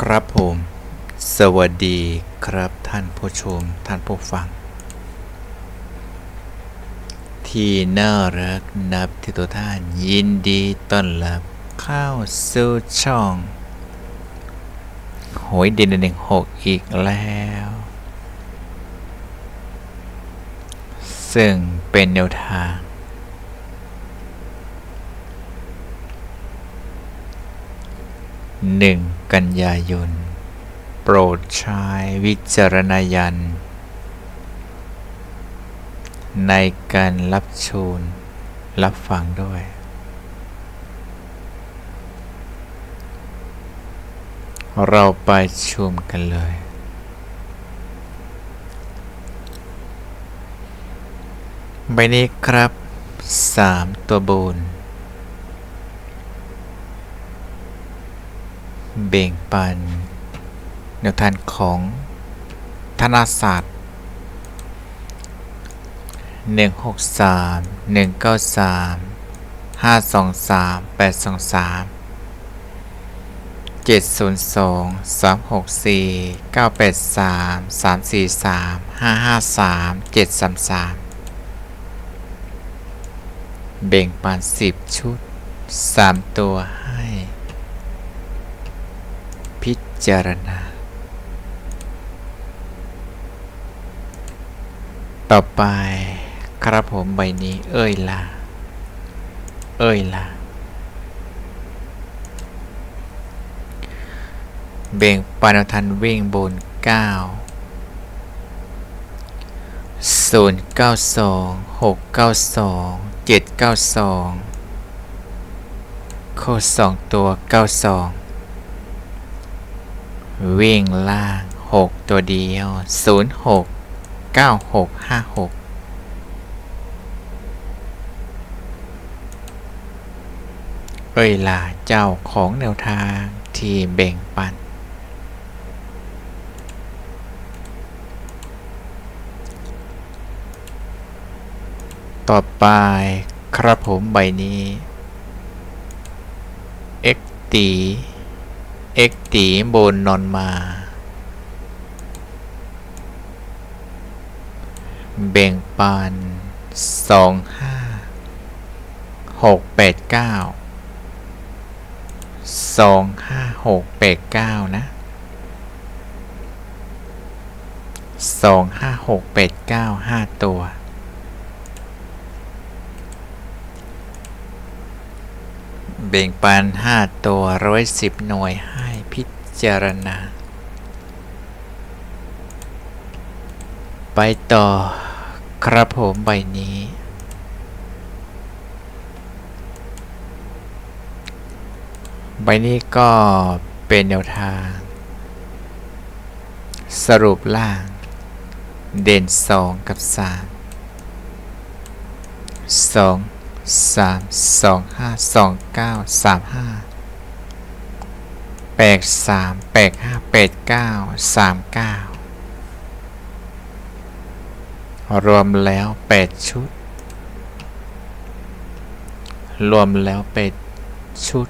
ครับผม สวัสดีครับท่านผู้ชมท่านผู้ฟัง ที่น่ารักนับที่ตัวท่านยินดีต้อนรับเข้าสู่ช่องหวยเด่นหนึ่งหกอีกแล้ว ซึ่งเป็นแนวทาง หนึ่งกันยายน โปรดใช้วิจารณญาณในการรับชมรับฟังด้วย เราไปชมกันเลย ใบนี้ครับสามตัวบน เบ่งปันแนวทางของธนาศาสตร์ 163 193 523 823 702 364 983 343 553 733 เบ่งปัน 10 ชุด 3 ตัวให้ พิจารณา ต่อไปครับผมใบนี้ เอ้ยล่ะเอ้ยล่ะเบ่งปานทันวิ่งบน 9 0 9 2 6 9 2 7 9 2 โคด2ตัว 92 วิ่งล่าง 6 ตัวเดียว 0 6 9 6 5 6 เอ้ยล่ะเจ้าของแนวทางที่แบ่งปัน ต่อไปครับผมใบนี้ x ตี x ตีบนนอนมา แบ่งปันสองห้าหกแปดเก้าสองห้าหกแปดเก้านะสองห้าหกแปดเก้าห้าตัว เบ่งปันห้าตัวร้อยสิบหน่วยให้พิจารณา ไปต่อครับผมใบนี้ ใบนี้ก็เป็นแนวทาง สรุปล่าง เด่น 2 กับ 3 2 3 2 5 2 9 3 5 8 3 8 5 8 9 3 9รวมแล้ว8ชุด รวมแล้วเป็นชุด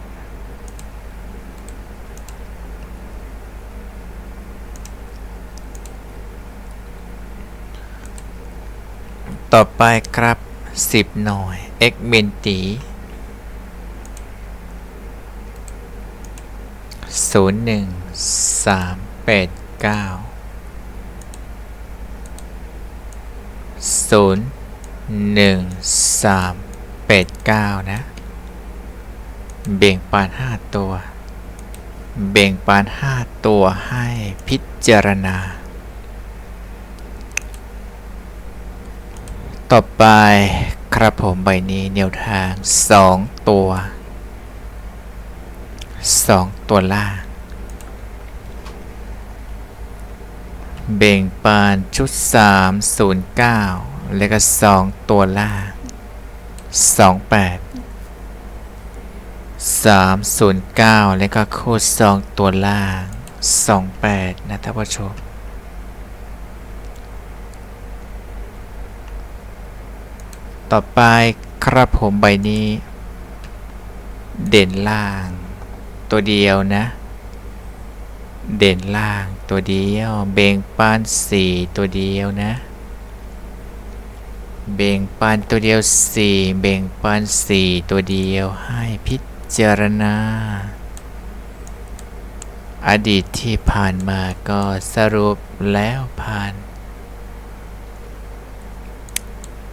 ต่อไปครับ 10หน่อย x เมนตีศูนย์หนึ่งสามแปดเก้าศูนย์หนึ่งสามแปดเก้านะ เบ่งปานห้าตัว เบ่งปานห้าตัวให้พิจารณา ต่อไปครับผมใบนี้แนวทาง 2 ตัว 2 ตัวล่างเบ่งปานชุด 309 แล้วก็ 2 ตัวล่าง 28 309 แล้วก็โคด2ตัวล่าง 28 นะท่านผู้ชม ต่อไปครับผมใบนี้ เด่นล่าง ตัวเดียวนะ เด่นล่างตัวเดียว เบ่งปานสี่ตัวเดียวนะ เบ่งปานตัวเดียวสี่เบ่งปานสี่ตัวเดียวให้พิจารณา อดีตที่ผ่านมาก็สรุปแล้วผ่าน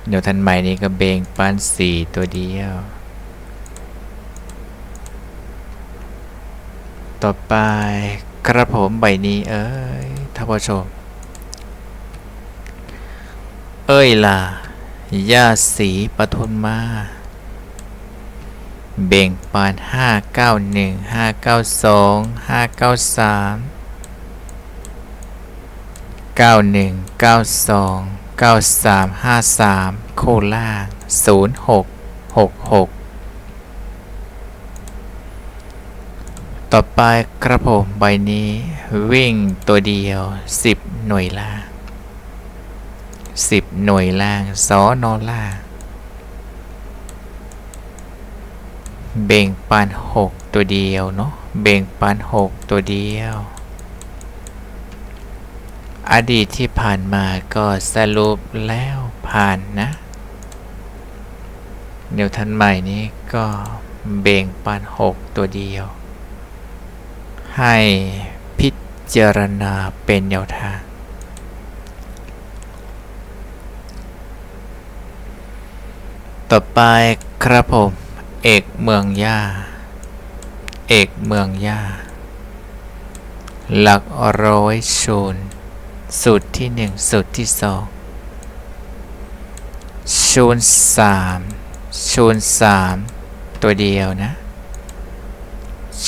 เดี๋ยวทันใหม่นี้ก็เบงปานสี่ตัวเดียว ต่อไปกระผมใบนี้เอ้ยท่านผู้ชม เอ้ยล่ะย่าสีปทุนมาเบ่งปานห้าเก้าหนึ่งห้าเก้าสองห้าเก้าสามเก้าหนึ่งเก้าสอง เก้าสามห้าสามโคล่างศูนย์หกหกหกต่อไปกระผมใบนี้ วิ่งตัวเดียวสิบหน่วยล่างสิบหน่วยล่างสอนอล่างเบ่งปานหกตัวเดียวเนาะเบ่งปานหกตัวเดียว อดีตที่ผ่านมาก็สรุปแล้วผ่านนะ เดี๋ยวทันใหม่นี้ก็เบ่งปานหกตัวเดียว ให้พิจารณาเป็นแนวทาง ต่อไปครับผม เอกเมืองย่า เอกเมืองย่า หลักร้อยชูน สูตรที่หนึ่งสูตรที่สองชูนสามชูนสามตัวเดียวนะ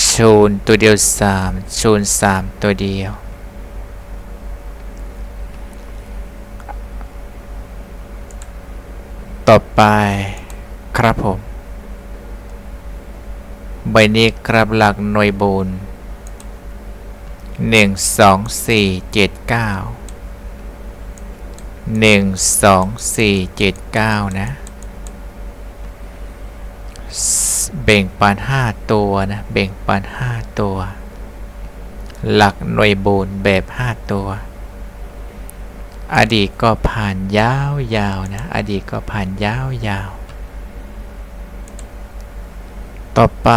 ชูนตัวเดียวสามชูนสามตัวเดียว ต่อไปครับผม ใบนี้ครับหลักหน่วยบุญ หนึ่งสองสี่เจ็ดเก้าหนึ่งสองสี่เจ็ดเก้านะเบ่งปานห้าตัวนะเบ่งปานห้าตัว หลักหน่วยบุญแบบห้าตัว อดีตก็ผ่านยาวยาวนะ อดีตก็ผ่านยาวยาว ต่อไป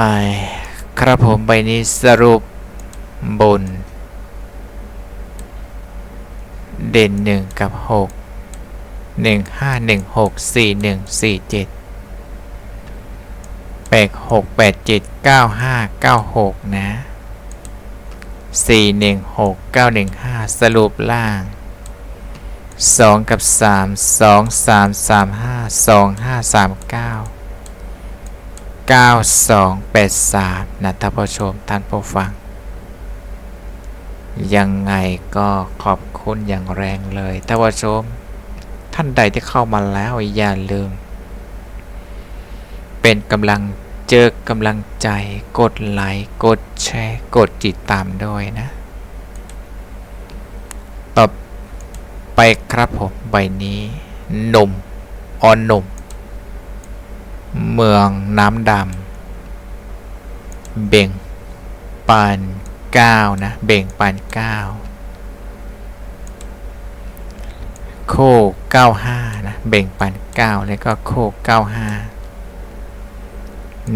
ครับผมใบนี้สรุปบน เด่นหนึ่งกับหกหนึ่งห้าหนึ่งหกสี่หนึ่งสี่เจ็ดแปดหกแปดเจ็ดเก้าห้าเก้าหกนะสี่หนึ่งหกเก้าหนึ่งห้าสรุปล่างสองกับสามสองสามสามห้าสองห้าสามเก้าเก้าสองแปดสามนะท่านผู้ชมท่านผู้ฟัง ยังไงก็ขอบ คุณอย่างแรงเลยท่านผู้ชมท่านใดที่เข้ามาแล้วอย่าลืม เป็นกำลังเจอกำลังใจ กดไลค์กดแชร์กดติดตามด้วยนะต่อไปครับผมใบนี้หนุ่มออนหนุ่ม เมืองน้ำดำเบ่งปานเก้านะ เบ่งปานเก้า โคเก้าห้านะเบ่งปานเก้าแล้วก็โคเก้าห้า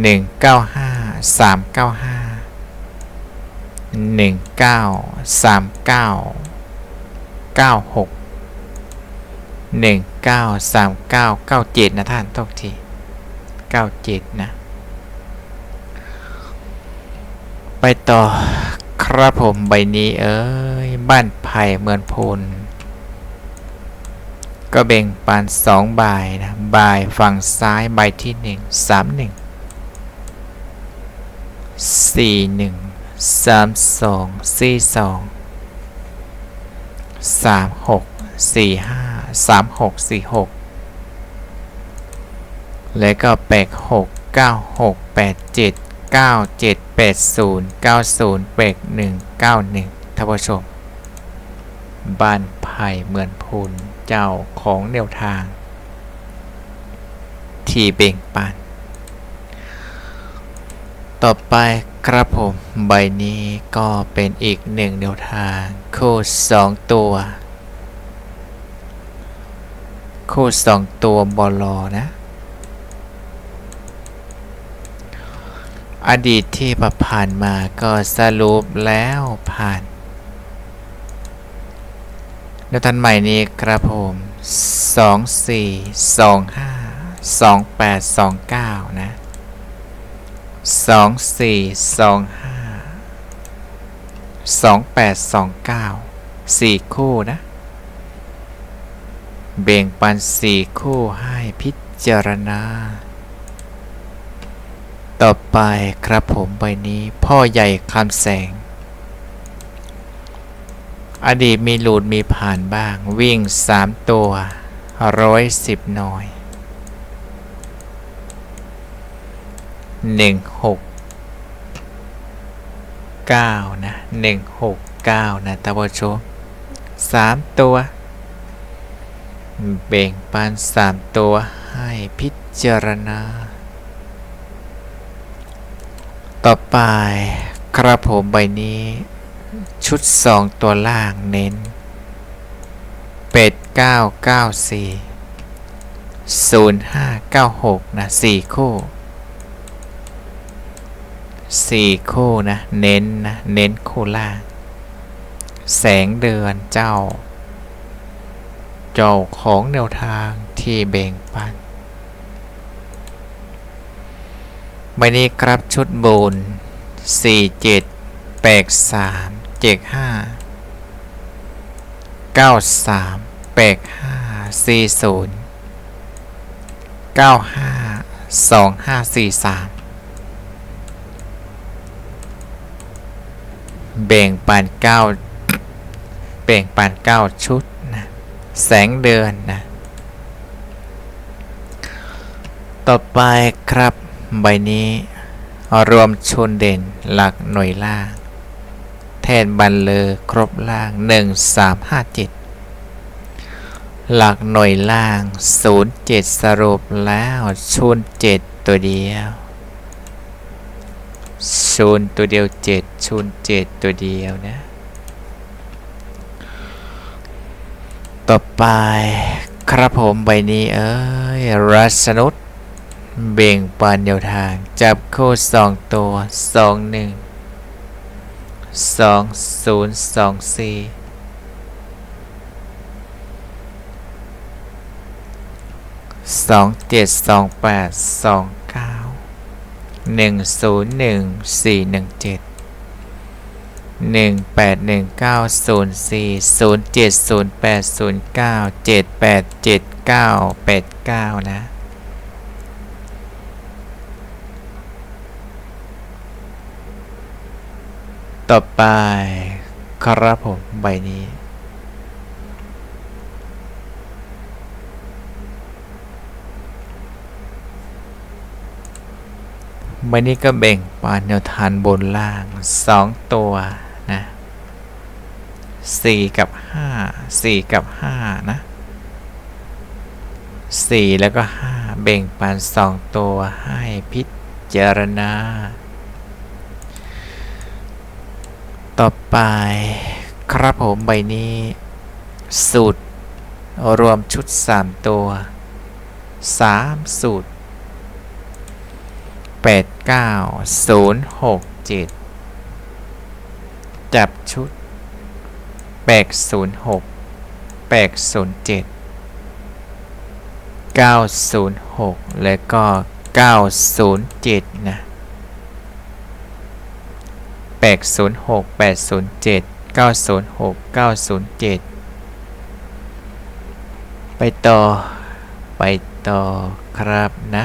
หนึ่งเก้าห้าสามเก้าห้าหนึ่งเก้าสามเก้าเก้าหกหนึ่งเก้าสามเก้าเก้าเจ็ดนะท่านทุกทีเก้าเจ็ดนะ ไปต่อครับผมใบนี้เอ้ย บ้านไผ่เมืองพล ก็แบ่งปานสองใบนะใบฝั่งซ้ายใบที่หนึ่งสามหนึ่งสี่หนึ่งสามสองสี่สองสามหกสี่ห้าสามหกสี่หกแล้วก็แปดหกเก้าหกแปดเจ็ดเก้าเจ็ดแปดศูนย์เก้าศูนย์แปดหนึ่งเก้าหนึ่งท่านผู้ชมบ้านไผ่เหมือนพูน เจ้าของแนวทาง ที่เบ่งปัน ต่อไปครับผมใบนี้ก็เป็นอีกหนึ่งแนวทาง คู่สองตัว คู่สองตัวบอลอนะอดีตที่ผ่านมาก็สรุปแล้วผ่าน แนวทางใหม่นี้ครับผมสองสี่สองห้าสองแปดสองเก้านะสองสี่สองห้าสองแปดสองเก้าสี่คู่นะเบ่งปันสี่คู่ให้พิจารณา ต่อไปครับผมใบนี้พ่อใหญ่คำแสง อดีตมีหลุดมีผ่านบ้าง วิ่งสามตัวร้อยสิบหน่อยหนึ่งหกเก้านะหนึ่งหกเก้านะตาบชมสามตัว เบ่งปันสามตัวให้พิจารณา ต่อไป ครับผมใบนี้ ชุดสองตัวล่างเน้น เป็ดเก้าเก้าสี่ศูนย์ห้าเก้าหกนะสี่คู่สี่คู่นะ เน้นนะ เน้นคู่ล่าง แสงเดือนเจ้า เจ้าของแนวทางที่เบ่งปันใบนี้ครับชุดบนสี่เจ็ดแปดสาม เจ็ดห้าเก้าสามแปดห้าสี่ศูนย์เก้าห้าสองห้าสี่สามแบ่งปันเก้าแบ่งปันเก้าชุดนะแสงเดือนนะต่อไปครับใบนี้รวมชนเด่นหลักหน่วยล่าง ทนบันเลอครบล่าง 1357 หลักหน่วยล่าง 07 สรุปแล้วชุน7ตัวเดียวชูนตัวเดียวเจ็ดชูนเจ็ดตัวเดียวนะ ต่อไปครับผมใบนี้เอ้ยรัสนุษเบ่งปันเดียวทาง จับคู่สองตัวสองหนึ่ง สองศูนย์สองสี่สองเจ็ดสองแปดสองเก้าหนึ่งศูนย์หนึ่งสี่หนึ่งเจ็ดหนึ่งแปดหนึ่งเก้าศูนย์สี่ศูนย์เจ็ดศูนย์แปดศูนย์เก้าเจ็ดแปดเจ็ดเก้าแปดเก้านะ ต่อไปครับผมใบนี้ ใบนี้ก็แบ่งปานแนวทานบนล่างสองตัวนะสี่กับห้าสี่กับห้านะสี่แล้วก็ห้าแบ่งปันสองตัวให้พิจารณา ต่อไปครับผมใบนี้ สูตร รวมชุดสามตัวสามสูตรแปดเก้าศูนย์หกเจ็ดจับชุดแปดศูนย์หกแปดศูนย์เจ็ดเก้าศูนย์หกและก็เก้าศูนย์เจ็ดนะ แปดศูนย์หกแปดศูนย์เจ็ดเก้าศูนย์หกเก้าศูนย์เจ็ดไปต่อ ไปต่อครับนะ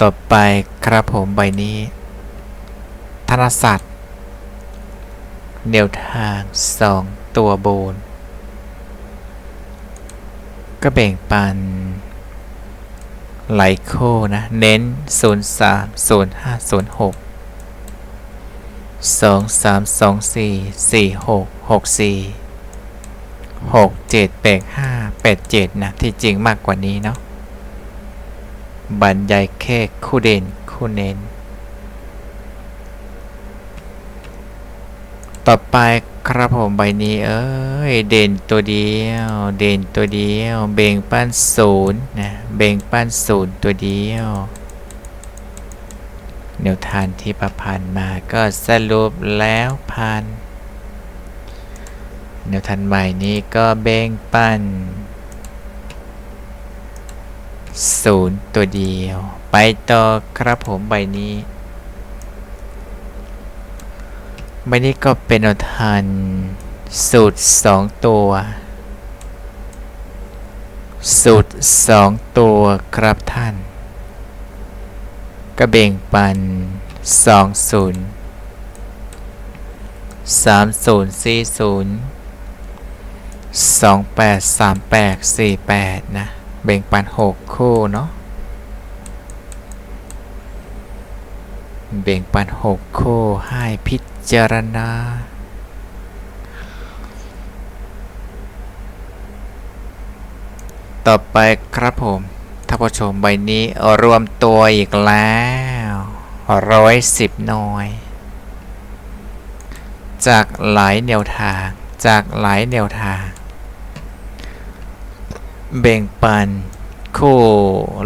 ต่อไปครับผมใบนี้ ธนสัตว์แนวทางสองตัวโบน ก็แบ่งปันไหลโคนะ เน้น 0 3 0 5 0 6 2 3 2 4 4 6 6 4หกเจ็ดแปดห้าแปดเจ็ดนะ ที่จริงมากกว่านี้เนาะบรรยายแค่คู่เด่น คู่เน้น ต่อไป ครับผมใบนี้เอ้ยเด่นตัวเดียว เด่นตัวเดียว เบ่งปั้นศูนย์นะเบ่งปั้นศูนย์ตัวเดียวแนวทานที่ประพันธ์มาก็สรุปแล้วพันแนวทานใหม่นี้ก็เบ่งปั้นศูนย์ตัวเดียว ไปต่อครับผมใบนี้ ใบนี้ก็เป็นแนวทานสูตรสองตัว สูตรสองตัวครับท่านก็เบงปันสองศูนย์สามศูนย์สี่ศูนย์สองแปดสามแปดสี่แปดนะ เบ่งปันหกคู่เนาะเบ่งปันหกคู่ให้พิ จารณา ต่อไปครับผมท่านผู้ชมใบนี้รวมตัวอีกแล้วร้อยสิบหน่วย จากหลายแนวทาง จากหลายแนวทาง เบ่งปันคู่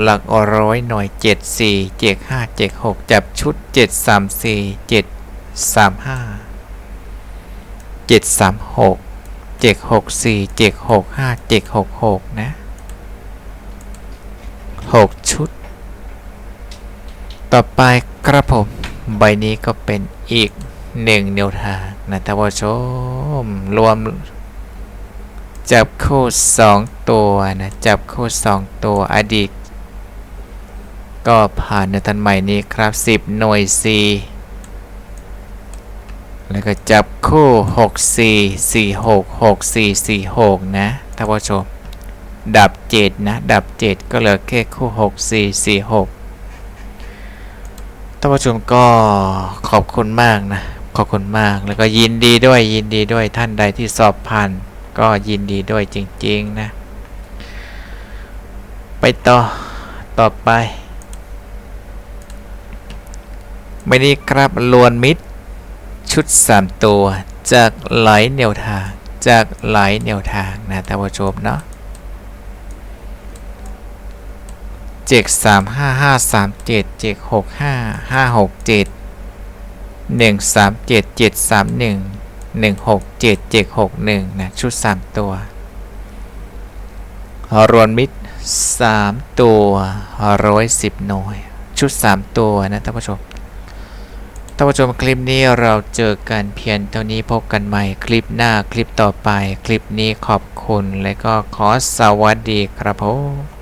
หลักร้อยหน่วยเจ็ดสี่เจ็ดห้าเจ็ดหกจับชุดเจ็ดสาม สามห้าเจ็ดสามหกเจ็ดหกสี่เจ็ดหกห้าเจ็ดหกหกนะหกชุด ต่อไปกระผมใบนี้ก็เป็นอีกหนึ่งแนวทางนะท่านผู้ชมรวมจับคู่สองตัวนะจับคู่สองตัวอดีต ก็ผ่านในทันใหม่นี้ครับสิบหน่วยสี่ แล้วก็จับคู่หกสี่สี่หกหกสี่สี่หกนะท่านผู้ชม ดับเจ็ดนะ ดับเจ็ดก็เหลือแค่คู่หกสี่สี่หกท่านผู้ชมก็ขอบคุณมากนะ ขอบคุณมาก แล้วก็ยินดีด้วยยินดีด้วยท่านใดที่สอบผ่าน ก็ยินดีด้วยจริง ๆ นะ ไปต่อ ต่อไปไม่นี้ครับลวนมิตร ชุด 3 ตัว จากหลายแนวทาง จากหลายแนวทางนะท่านผู้ชมเนาะเจ็ดสามห้าห้าสามเจ็ดเจ็ดหกห้าห้าหกเจ็ดหนึ่งสามเจ็ดเจ็ดสามหนึ่งหนึ่งหกเจ็ดเจ็ดหกหนึ่งนะชุดสามตัวรวนมิตรสามตัวร้อยสิบหน่วย ชุดสามตัวนะท่านผู้ชม ท่านผู้ชมคลิปนี้เราเจอกันเพียงเท่านี้พบกันใหม่คลิปหน้าคลิปต่อไป คลิปนี้ขอบคุณและก็ขอสวัสดีครับผม